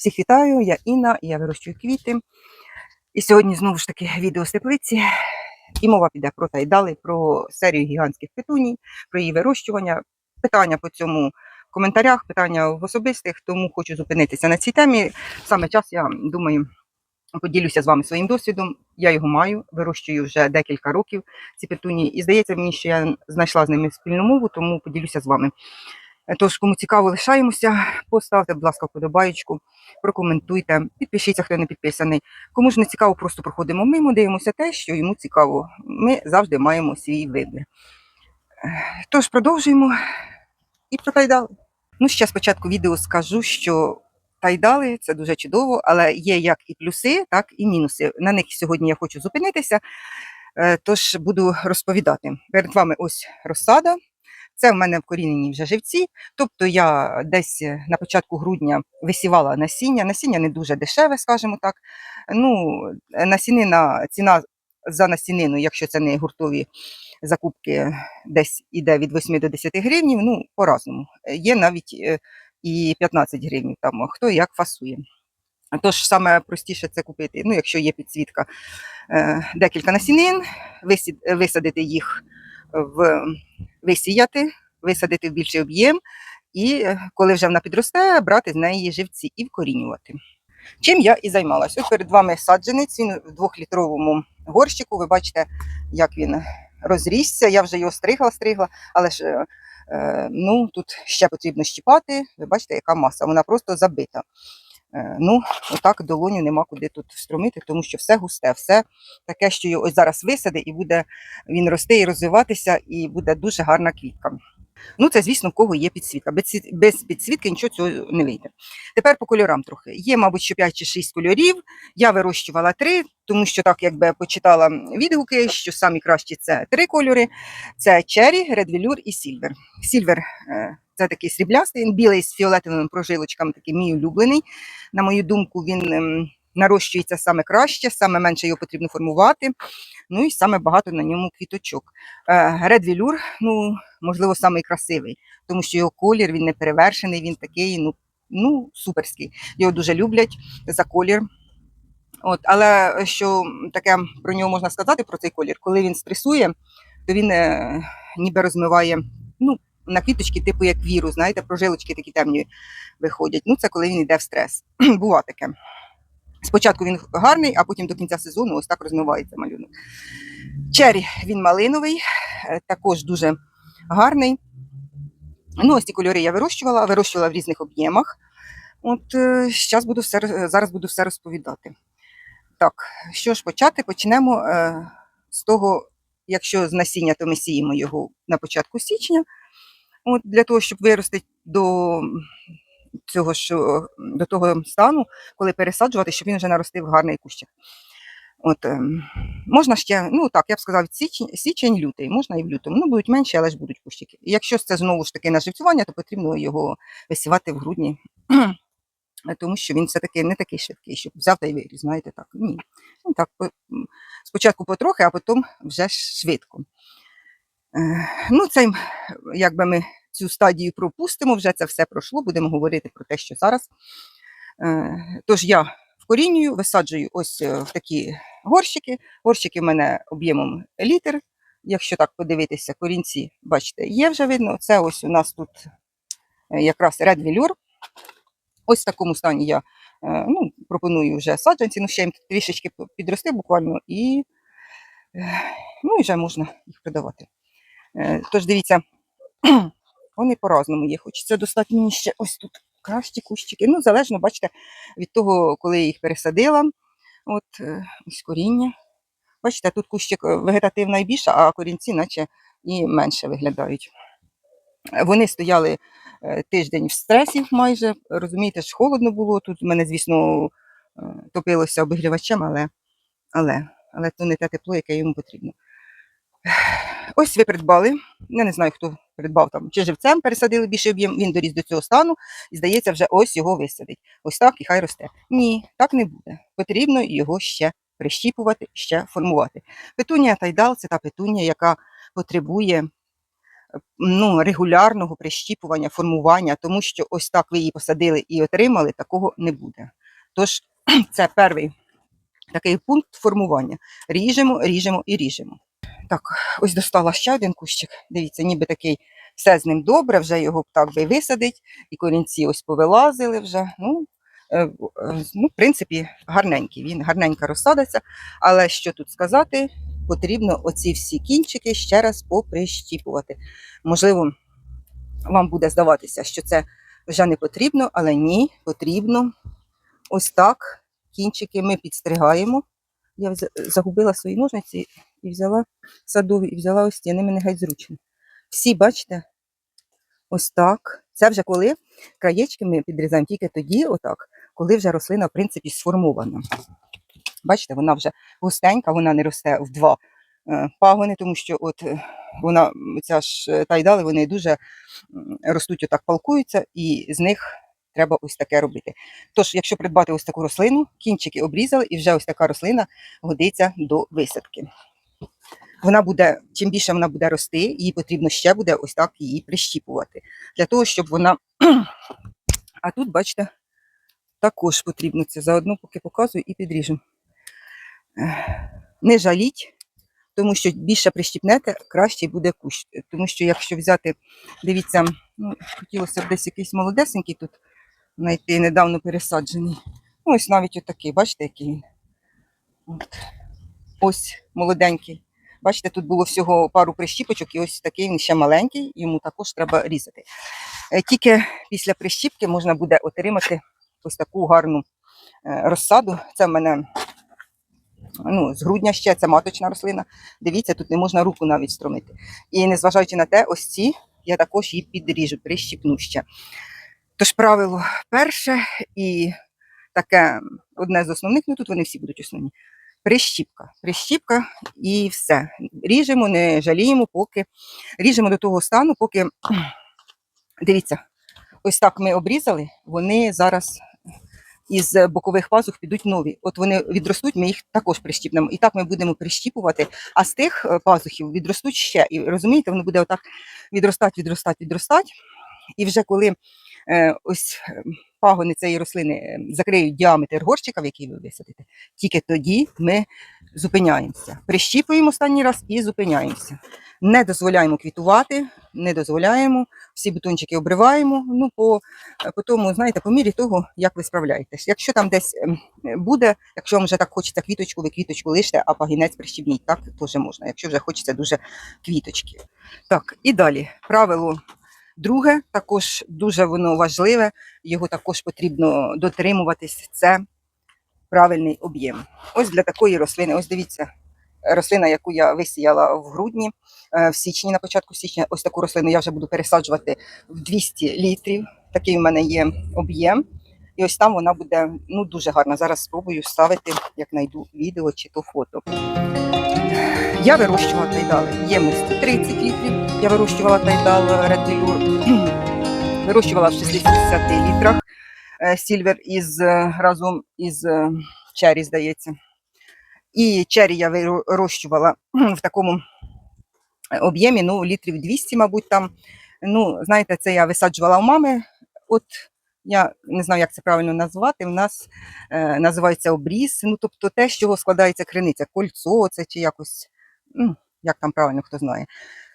Всіх вітаю, я Інна, я вирощую квіти. І сьогодні знову ж таки відео з теплиці. І мова піде про тайдали, про серію гігантських петуній, про її вирощування. Питання по цьому в коментарях, питання в особистих, тому хочу зупинитися на цій темі. Саме час, я думаю, поділюся з вами своїм досвідом. Я його маю, вирощую вже декілька років ці петунії. І здається мені, що я знайшла з ними спільну мову, тому поділюся з вами. Тож, кому цікаво, лишаємося. Поставте, будь ласка, вподобаєчку, прокоментуйте, підпишіться, хто не підписаний. Кому ж не цікаво, просто проходимо мимо, дивимося те, що йому цікаво. Ми завжди маємо свій вибір. Е, Тож продовжуємо і про тайдали. Ну, ще спочатку відео скажу, що тайдали це дуже чудово, але є як і плюси, так і мінуси. На них сьогодні я хочу зупинитися, е, тож буду розповідати. Перед вами ось розсада. Це в мене вкорінені вже живці. Тобто я десь на початку грудня висівала насіння. Насіння не дуже дешеве, скажімо так. Ну, насінина, ціна за насінину, якщо це не гуртові закупки, десь іде від 8 до 10 гривень, ну, по-разному. Є навіть е, і 15 гривень, там, хто як фасує. Тож саме простіше це купити, ну, якщо є підсвітка, е, декілька насінин, висадити їх в висіяти, висадити в більший об'єм, і е, коли вже вона підросте, брати з неї живці і вкорінювати. Чим я і займалася. Ось перед вами саджанець, він в двохлітровому горщику. Ви бачите, як він розрісся. Я вже його стригла, стригла, але ж е, е, ну, тут ще потрібно щіпати. Ви бачите, яка маса, вона просто забита. Е, Ну, отак долоню нема куди тут встромити, тому що все густе, все таке, що його ось зараз висади, і буде він рости і розвиватися, і буде дуже гарна квітка. Ну, це, звісно, в кого є підсвітка. Без, підсвітки нічого цього не вийде. Тепер по кольорам трохи. Є, мабуть, що 5 чи 6 кольорів. Я вирощувала три, тому що так якби почитала відгуки, що самі кращі це три кольори: це Red Velour і Silver. Silver е, це такий сріблястий, він білий з фіолетовими прожилочками, такий мій улюблений. На мою думку, він ем, нарощується саме краще, саме менше його потрібно формувати. Ну і саме багато на ньому квіточок. Velour, ну, можливо, самий красивий, тому що його колір він не перевершений, він такий, ну, ну, суперський. Його дуже люблять за колір. От, але що таке про нього можна сказати про цей колір, коли він стресує, то він е, ніби розмиває ну, на квіточки, типу як вірус, знаєте, прожилочки такі темні виходять. Ну, це коли він йде в стрес. Бува таке. Спочатку він гарний, а потім до кінця сезону ось так розмивається малюнок. Черрі він малиновий, е, також дуже гарний. Ну, ось ці кольори я вирощувала, вирощувала в різних об'ємах. От зараз буду все, зараз буду все розповідати. Так, що ж почати? Почнемо е, з того, якщо з насіння, то ми сіємо його на початку січня. От, для того, щоб вирости до цього е, до того стану, коли пересаджувати, щоб він вже наростив гарний кущик. От, ем, можна ще, ну так, я б сказав, січень, січень, лютий, можна і в лютому. Ну, будуть менші, але ж будуть кущики. Якщо це знову ж таки на живцювання, то потрібно його висівати в грудні, тому що він все-таки не такий швидкий, щоб взяв та й виріс, знаєте, так. Ні. Ну, так, спочатку потрохи, а потім вже швидко. Ну, це якби ми цю стадію пропустимо, вже це все пройшло, будемо говорити про те, що зараз. Е, Тож я вкорінюю, висаджую ось е, в такі горщики. Горщики в мене об'ємом літр. Якщо так подивитися, корінці, бачите, є вже видно. Це ось у нас тут е, якраз Red. Ось в такому стані я ну, пропоную вже саджанці, ну ще їм трішечки підрости буквально, і, ну, і вже можна їх продавати. Е, Тож дивіться, вони по-разному є. Хочеться достати мені ще ось тут кращі кущики. Ну, залежно, бачите, від того, коли я їх пересадила. От е, ось коріння. Бачите, тут кущик е, вегетатив найбільше, а корінці, наче і менше виглядають. Вони стояли тиждень в стресі майже. Розумієте, ж холодно було. Тут в мене, звісно, топилося обігрівачем, але, але, але то не те тепло, яке йому потрібно. Ось ви придбали. Я не знаю, хто придбав там, чи живцем пересадили більший об'єм, він доріс до цього стану, і здається, вже ось його висадить. Ось так і хай росте. Ні, так не буде. Потрібно його ще прищіпувати, ще формувати. Петунія тайдал це та петунія, яка потребує ну, регулярного прищіпування, формування, тому що ось так ви її посадили і отримали, такого не буде. Тож це перший такий пункт формування. Ріжемо, ріжемо і ріжемо. Так, ось достала ще один кущик. Дивіться, ніби такий все з ним добре, вже його так би висадить, і корінці ось повилазили вже. Ну, е, е, ну, в принципі, гарненький. Він гарненько розсадиться. Але що тут сказати, потрібно оці всі кінчики ще раз поприщіпувати. Можливо, вам буде здаватися, що це вже не потрібно, але ні, потрібно. Ось так. Кінчики ми підстригаємо. Я загубила свої ножниці і взяла садові, і взяла ось ці, мені геть зручні. Всі, бачите, ось так. Це вже коли краєчки ми підрізаємо тільки тоді, отак, коли вже рослина, в принципі, сформована. Бачите, вона вже густенька, вона не росте в два е, пагони, тому що от е, вона, ця ж е, тайдали, вони дуже ростуть, отак палкуються, і з них треба ось таке робити. Тож, якщо придбати ось таку рослину, кінчики обрізали, і вже ось така рослина годиться до висадки. Вона буде, чим більше вона буде рости, їй потрібно ще буде ось так її прищіпувати. Для того, щоб вона. А тут, бачите, також потрібно це заодно, поки показую і підріжемо. Не жаліть, тому що більше прищіпнете, краще буде кущ. Тому що якщо взяти, дивіться, ну, хотілося б десь якийсь молодесенький тут знайти, недавно пересаджений. Ну, ось навіть отакий, бачите, який він. От. Ось молоденький. Бачите, тут було всього пару прищіпочок, і ось такий він ще маленький, йому також треба різати. Е, Тільки після прищіпки можна буде отримати ось таку гарну е, розсаду. Це в мене ну, з грудня ще, це маточна рослина. Дивіться, тут не можна руку навіть стромити. І незважаючи на те, ось ці я також її підріжу, прищіпну ще. Тож правило перше і таке одне з основних, ну тут вони всі будуть основні. Прищіпка. Прищіпка і все. Ріжемо, не жаліємо, поки ріжемо до того стану, поки дивіться, ось так ми обрізали, вони зараз із бокових пазух підуть нові. От вони відростуть, ми їх також прищіпнемо. І так ми будемо прищіпувати, а з тих е, пазухів відростуть ще. І розумієте, воно буде отак відростати, відростати, відростати. І вже коли е, ось е, пагони цієї рослини е, закриють діаметр горщика, в який ви висадите, тільки тоді ми зупиняємося. Прищіпуємо останній раз і зупиняємося. Не дозволяємо квітувати, не дозволяємо, всі бутончики обриваємо. Ну, по, по тому, знаєте, по мірі того, як ви справляєтесь. Якщо там десь ем, буде, якщо вам вже так хочеться квіточку, ви квіточку лиште, а пагінець прищіпніть, так теж можна, якщо вже хочеться дуже квіточки. Так, і далі. Правило друге, також дуже воно важливе, його також потрібно дотримуватись. Це правильний об'єм. Ось для такої рослини, ось дивіться, рослина, яку я висіяла в грудні, е, в січні, на початку січня, ось таку рослину я вже буду пересаджувати в 200 літрів. Такий в мене є об'єм. І ось там вона буде ну, дуже гарна. Зараз спробую ставити, як знайду відео чи то фото. Я вирощувала тайдали ємності 30 літрів. Я вирощувала тайдал Red Вирощувала в 60 літрах сільвер із е, разом із чері, здається. І чері я вирощувала в такому об'ємі, ну, літрів 200, мабуть, там. Ну, знаєте, це я висаджувала у мами. От я не знаю, як це правильно назвати. У нас е, називається обріз. Ну, тобто те, з чого складається криниця, кольцо це чи якось, ну, як там правильно хто знає.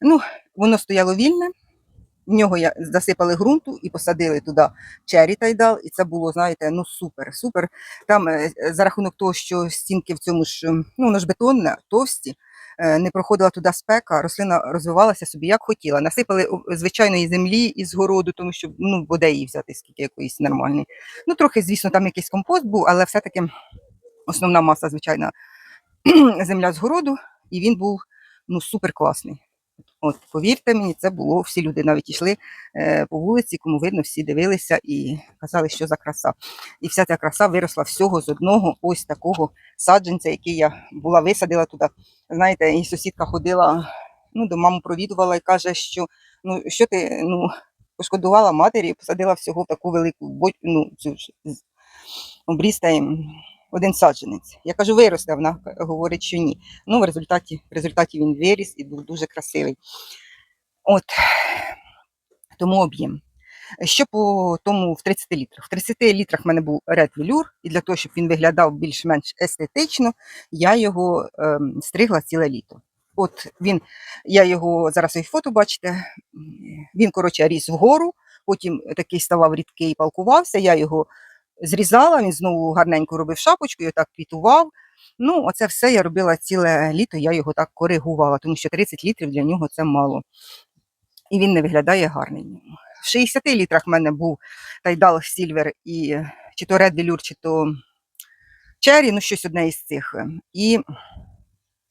Ну, воно стояло вільне. В нього я засипали ґрунту і посадили туди чері тайдал, і це було, знаєте, ну супер, супер. Там е, за рахунок того, що стінки в цьому ж, ну воно ж бетонне, товсті, не проходила туди спека, рослина розвивалася собі як хотіла. Насипали звичайної землі із городу, тому що ну, буде її взяти скільки якоїсь нормальної. Ну, трохи, звісно, там якийсь компост був, але все-таки основна маса, звичайна, земля з городу, і він був ну, супер класний. От, повірте мені, це було, всі люди навіть йшли е, по вулиці, кому видно, всі дивилися і казали, що за краса. І вся ця краса виросла всього з одного ось такого саджанця, який я була висадила туди. Знаєте, і сусідка ходила, ну, до маму провідувала і каже, що ну, що ти ну, пошкодувала матері, посадила всього в таку велику ну, цю ж один саджанець. Я кажу, виросте, вона говорить, що ні. Ну, в результаті, в результаті він виріс і був дуже красивий. От тому об'єм. Що по тому в 30 літрах? В 30 літрах в мене був Red Velour, і для того, щоб він виглядав більш-менш естетично, я його ем, стригла ціле літо. От він, я його зараз ви фото бачите, він, коротше, ріс вгору, потім такий ставав рідкий, палкувався, я його зрізала, він знову гарненько робив шапочку, і отак квітував. Ну, оце все я робила ціле літо, я його так коригувала, тому що 30 літрів для нього це мало. І він не виглядає гарним. В 60 літрах в мене був Тайдал Сільвер і чи то Red Velour, чи то Cherry, ну щось одне із цих. І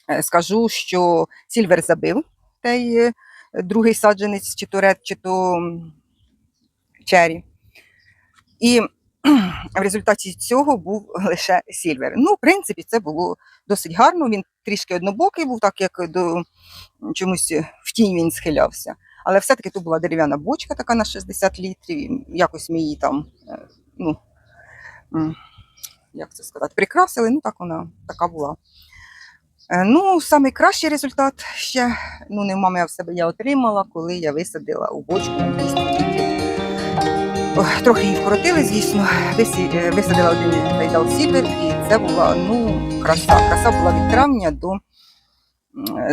е, скажу, що Сільвер забив той е, другий саджанець, чи то Red, чи то Cherry. І в результаті цього був лише Сільвер. Ну, в принципі, це було досить гарно. Він трішки однобокий був, так як до чомусь в тінь він схилявся. Але все-таки тут була дерев'яна бочка така на 60 літрів. Якось ми її там, е, ну, як це сказати, прикрасили. Ну, так вона така була. Е, Ну, найкращий результат ще, ну, не в мами, а в себе я отримала, коли я висадила у бочку Трохи її вкоротили, звісно. Е, Висадила один Тайдал Сільвер, і це була ну, краса. Краса була від травня до,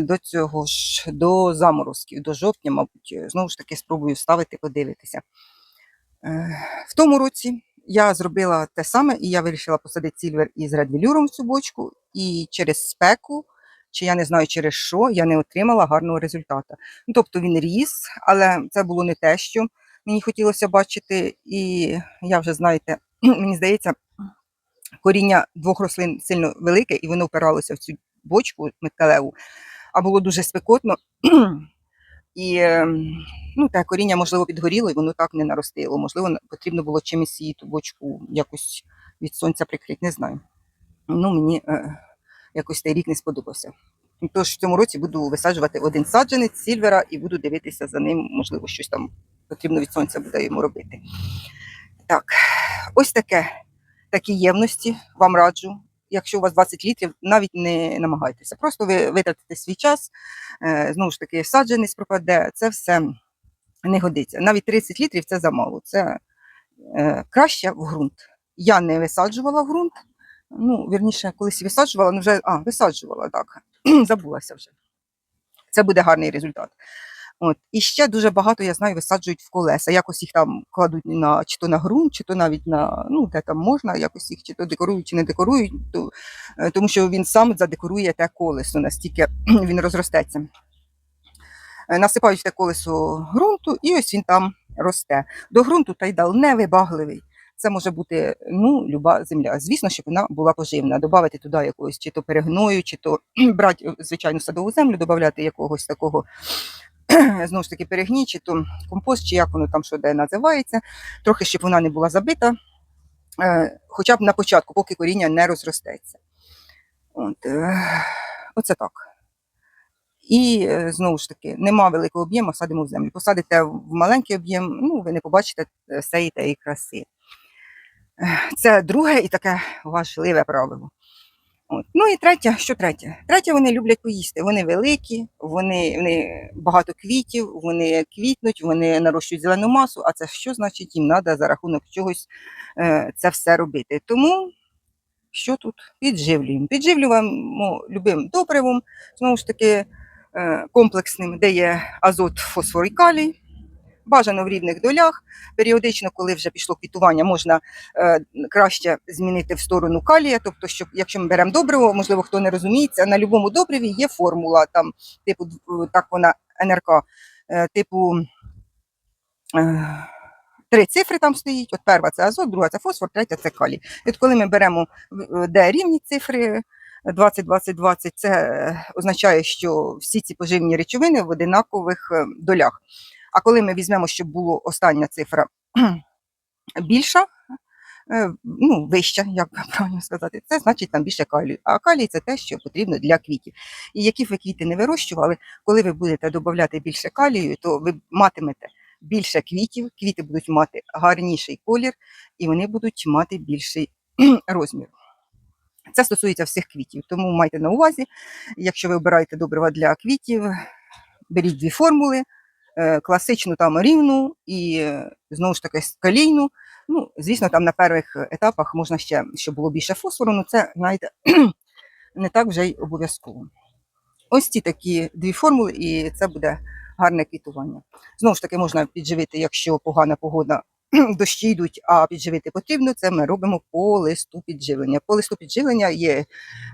до цього ж, до заморозків, до жовтня, мабуть, знову ж таки спробую ставити, подивитися. Е, В тому році я зробила те саме, і я вирішила посадити сільвер із редвелюром в цю бочку, і через спеку, чи я не знаю через що, я не отримала гарного результату. Ну, тобто він ріс, але це було не те, що мені хотілося бачити. І я вже, знаєте, мені здається, коріння двох рослин сильно велике, і воно впиралося в цю бочку металеву, а було дуже спекотно. І ем, ну, те коріння, можливо, підгоріло, і воно так не наростило. Можливо, потрібно було чимось її ту бочку якось від сонця прикрити, не знаю. Ну, мені е, якось той рік не сподобався. Тож в цьому році буду висаджувати один саджанець сільвера і буду дивитися за ним, можливо, щось там потрібно від сонця буде йому робити. Так, ось таке, такі ємності вам раджу. Якщо у вас 20 літрів, навіть не намагайтеся. Просто ви витратите свій час, е, знову ж таки, саджанець пропаде, це все не годиться. Навіть 30 літрів це замало. Це е, краще в ґрунт. Я не висаджувала в ґрунт. Ну, вірніше, колись висаджувала, ну вже а, висаджувала так. Забулася вже. Це буде гарний результат. От. І ще дуже багато, я знаю, висаджують в колеса. Якось їх там кладуть на чи то на ґрунт, чи то навіть на ну, де там можна, якось їх чи то декорують, чи не декорують, то, е, тому що він сам задекорує те колесо, настільки він розростеться. Е, Насипають в те колесо ґрунту, і ось він там росте. До ґрунту тайдал невибагливий. Це може бути ну, люба земля. Звісно, щоб вона була поживна. Добавити туди якогось чи то перегною, чи то брати звичайну садову землю, додати якогось такого знову ж таки перегній, чи то компост, чи як воно там що де називається, трохи щоб вона не була забита, е, хоча б на початку, поки коріння не розростеться. От, е, оце так. І е, знову ж таки, нема великого об'єму, садимо в землю. Посадите в маленький об'єм, ну, ви не побачите всієї тієї краси. Це друге і таке важливе правило. От. Ну і третє, що третє? Третє, вони люблять поїсти. Вони великі, вони, вони багато квітів, вони квітнуть, вони нарощують зелену масу, а це що значить їм треба за рахунок чогось е, це все робити. Тому що тут? Підживлюємо. Підживлюємо любим добривом, знову ж таки, е, комплексним, де є азот, фосфор і калій. Бажано в рівних долях. Періодично, коли вже пішло квітування, можна е, краще змінити в сторону калія. Тобто, щоб, якщо ми беремо добриво, можливо, хто не розуміється, на будь-якому добриві є формула, там, типу, так вона НРК, е, типу е, три цифри там стоїть. От перша це азот, друга це фосфор, третя це калій. От коли ми беремо, де рівні цифри. 20-20-20 це е, означає, що всі ці поживні речовини в одинакових е, долях. А коли ми візьмемо, щоб була остання цифра більша, е, ну, вища, як правильно сказати, це значить там більше калію. А калій це те, що потрібно для квітів. І які ви квіти не вирощували, коли ви будете додати більше калію, то ви матимете більше квітів, квіти будуть мати гарніший колір, і вони будуть мати більший розмір. Це стосується всіх квітів, тому майте на увазі, якщо ви обираєте добрива для квітів, беріть дві формули, класичну там рівну і е, знову ж таки скалійну. Ну, звісно, там на перших етапах можна ще, щоб було більше фосфору, але це, знаєте, не так вже й обов'язково. Ось ці такі дві формули, і це буде гарне квітування. Знову ж таки, можна підживити, якщо погана погода, дощі йдуть, а підживити потрібно, це ми робимо по листу підживлення. По листу підживлення є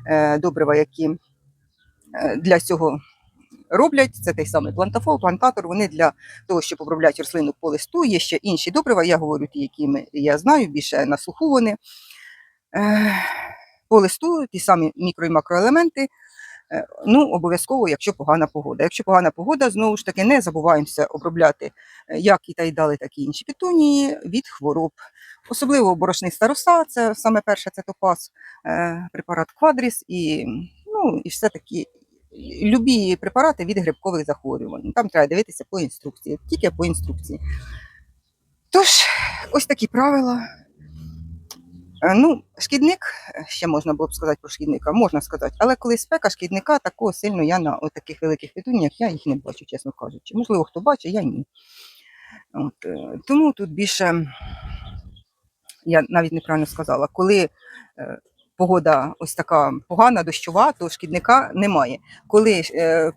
е, добрива, які е, для цього роблять. Це той самий плантафол, плантатор. Вони для того, щоб обробляти рослину по листу. Є ще інші добрива. Я говорю ті, які ми- я знаю, більше на слуху вони. Е, По листу ті самі мікро і макроелементи. Е, Ну, обов'язково, якщо погана погода. Якщо погана погода, знову ж таки, не забуваємося обробляти е, як і тайдали, так і інші петунії від хвороб. Особливо борошниста роса, це саме перше, це топаз, препарат квадріс і, ну, і все таки любі препарати від грибкових захворювань. Там треба дивитися по інструкції, тільки по інструкції. Тож, ось такі правила. Е, Ну, шкідник, ще можна було б сказати про шкідника, можна сказати, але коли спека шкідника, такого сильно я на таких великих петуніях, я їх не бачу, чесно кажучи. Можливо, хто бачить, я ні. От, е, тому тут більше, я навіть неправильно сказала, коли е, погода ось така погана, дощова, то шкідника немає. Коли е,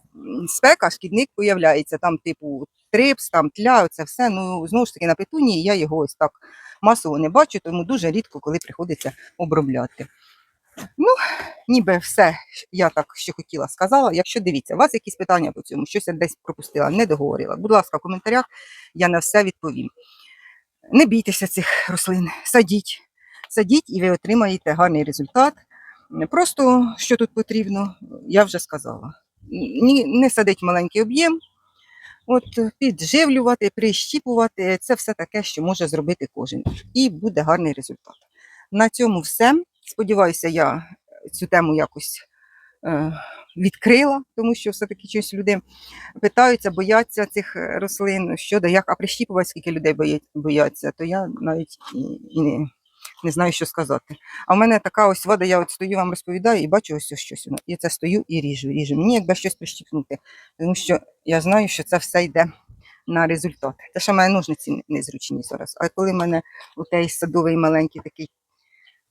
спека, шкідник появляється, там, типу, трипс, там тля, це все. Ну, знову ж таки, на петунії я його ось так масово не бачу, тому дуже рідко, коли приходиться обробляти. Ну, ніби все я так що хотіла сказала. Якщо дивіться, у вас якісь питання по цьому, щось я десь пропустила, не договорила. Будь ласка, в коментарях я на все відповім. Не бійтеся цих рослин, садіть, садіть і ви отримаєте гарний результат. Просто що тут потрібно, я вже сказала. Не садить маленький об'єм, от підживлювати, прищіпувати це все таке, що може зробити кожен. І буде гарний результат. На цьому все. Сподіваюся, я цю тему якось е, відкрила, тому що все-таки щось люди питаються, бояться цих е, рослин, щодо як, а прищіпувати, скільки людей бояться, то я навіть і, і не, не знаю, що сказати. А в мене така ось вода, я от стою, вам розповідаю і бачу ось ось щось. І це стою і ріжу, ріжу. Мені якби щось прищіпнути, тому що я знаю, що це все йде на результат. Те, що в ножниці незручні зараз. А коли в мене у садовий маленький такий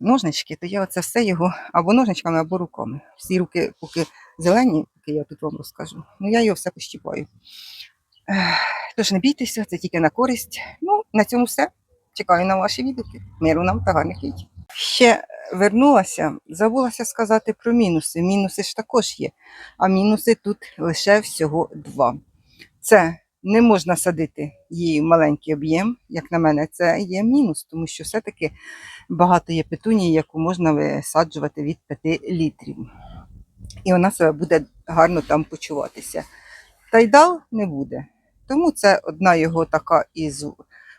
ножнички, то я оце все його або ножничками, або руками. Всі руки, поки зелені, поки я тут вам розкажу, ну я його все пощіпаю. Тож не бійтеся, це тільки на користь. Ну, на цьому все. Чекаю на ваші відгуки. Миру нам та гарних квітів. Ще вернулася, забулася сказати про мінуси. Мінуси ж також є. А мінуси тут лише всього два. Це не можна садити її в маленький об'єм, як на мене, це є мінус, тому що все-таки багато є петунії, яку можна висаджувати від 5 літрів. І вона себе буде гарно там почуватися. Тайдал не буде. Тому це одна його така із,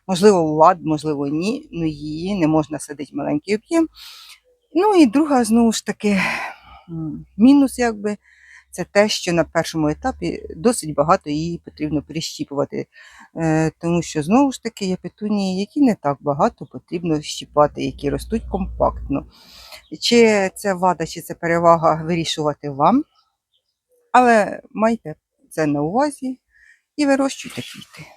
можливо, влад, можливо, ні. Ну її не можна садити маленький об'єм. Ну і друга, знову ж таки, мінус, якби, це те, що на першому етапі досить багато її потрібно перещіпувати. Е, тому що знову ж таки є петунії, які не так багато потрібно щіпати, які ростуть компактно. Чи це вада, чи це перевага вирішувати вам. Але майте це на увазі і вирощуйте квіти.